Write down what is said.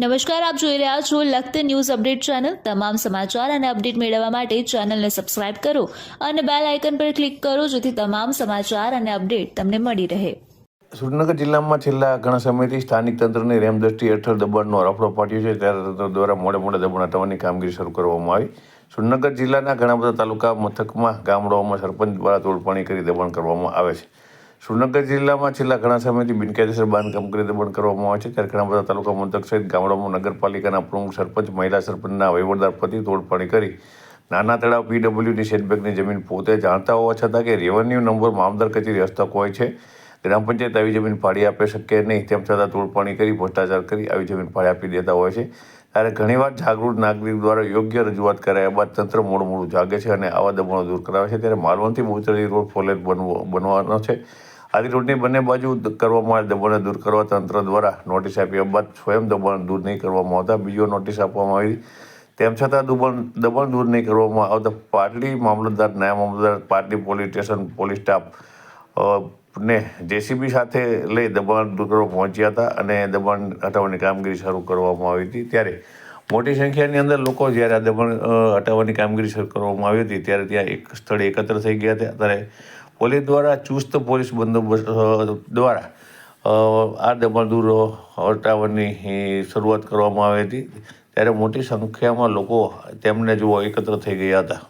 નમસ્કાર, આપ જોઈ રહ્યા છો લખત ન્યૂઝ અપડેટ ચેનલ. તમામ સમાચાર અને અપડેટ મેળવવા માટે ચેનલને સબસ્ક્રાઇબ કરો અને બેલ આઇકન પર ક્લિક કરો જેથી તમામ સમાચાર અને અપડેટ તમને મળી રહે. સુરેન્દ્રનગર જિલ્લામાં છેલ્લા ઘણા સમયથી સ્થાનિક તંત્રની રેમ દ્રષ્ટિ હેઠળ દબાણનો રફડો પાડ્યો છે. ત્યારે તંત્ર દ્વારા મોડે મોડે દબાણ હટાવવાની કામગીરી શરૂ કરવામાં આવી. સુરેન્દ્રનગર જિલ્લાના ઘણા બધા તાલુકા, મથકમાં, ગામડાઓમાં સરપંચ દ્વારા તોડપાણી કરી દબાણ કરવામાં આવે છે. સુરેન્દ્રનગર જિલ્લામાં છેલ્લા ઘણા સમયથી બિનકાયદેસર બાંધકામ કરી બંધ કરવામાં આવે છે. ત્યારે ઘણા બધા તાલુકા મથક સહિત ગામડાઓમાં નગરપાલિકાના પ્રમુખ સરપંચ, મહિલા સરપંચના વહીવટદાર પતિ તોડપાણી કરી નાના તળાવ પીડબ્લ્યુની સેટબેકની જમીન પોતે જાણતા હોવા છતાં કે રેવન્યુ નંબર મામદાર કચેરી હસ્તક હોય છે. ગ્રામ પંચાયત આવી જમીન ફાળી આપી શકે નહીં, તેમ છતાં તોડપાણી કરી, ભ્રષ્ટાચાર કરી આવી જમીન ફાળી આપી દેતા હોય છે. ત્યારે ઘણીવાર જાગૃત નાગરિક દ્વારા યોગ્ય રજૂઆત કરાયા બાદ તંત્ર મોડું મોડું જાગે છે અને આવા દબાણો દૂર કરાવે છે. ત્યારે માલવણથી બહુચરી રોડ ફોલેટ બનવો બનવાનો છે. આદિ રોડની બંને બાજુ કરવામાં આવેલ દબાણ દૂર કરવા તંત્ર દ્વારા નોટિસ આપ્યા બાદ સ્વયં દબાણ દૂર નહીં કરવામાં આવતા. બીજો નોટિસ આપવામાં આવી. તેમ છતાં દબાણ દબાણ દૂર નહીં કરવામાં આવતા. પાટડી મામલતદાર, નાયબ મામલતદાર Patdi police station police staff ને જેસીબી સાથે લઈ દબાણ દૂર કરવા પહોંચ્યા હતા અને દબાણ હટાવવાની કામગીરી શરૂ કરવામાં આવી હતી. ત્યારે મોટી સંખ્યાની અંદર લોકો જ્યારે આ દબાણ હટાવવાની કામગીરી શરૂ કરવામાં આવી હતી, ત્યારે ત્યાં એક સ્થળે એકત્ર થઈ ગયા હતા. ત્યારે પોલીસ દ્વારા ચુસ્ત પોલીસ બંદોબસ્ત દ્વારા આ દબાણ દૂર હટાવવાની શરૂઆત કરવામાં આવી હતી. ત્યારે મોટી સંખ્યામાં લોકો તેમને જોવા એકત્ર થઈ ગયા હતા.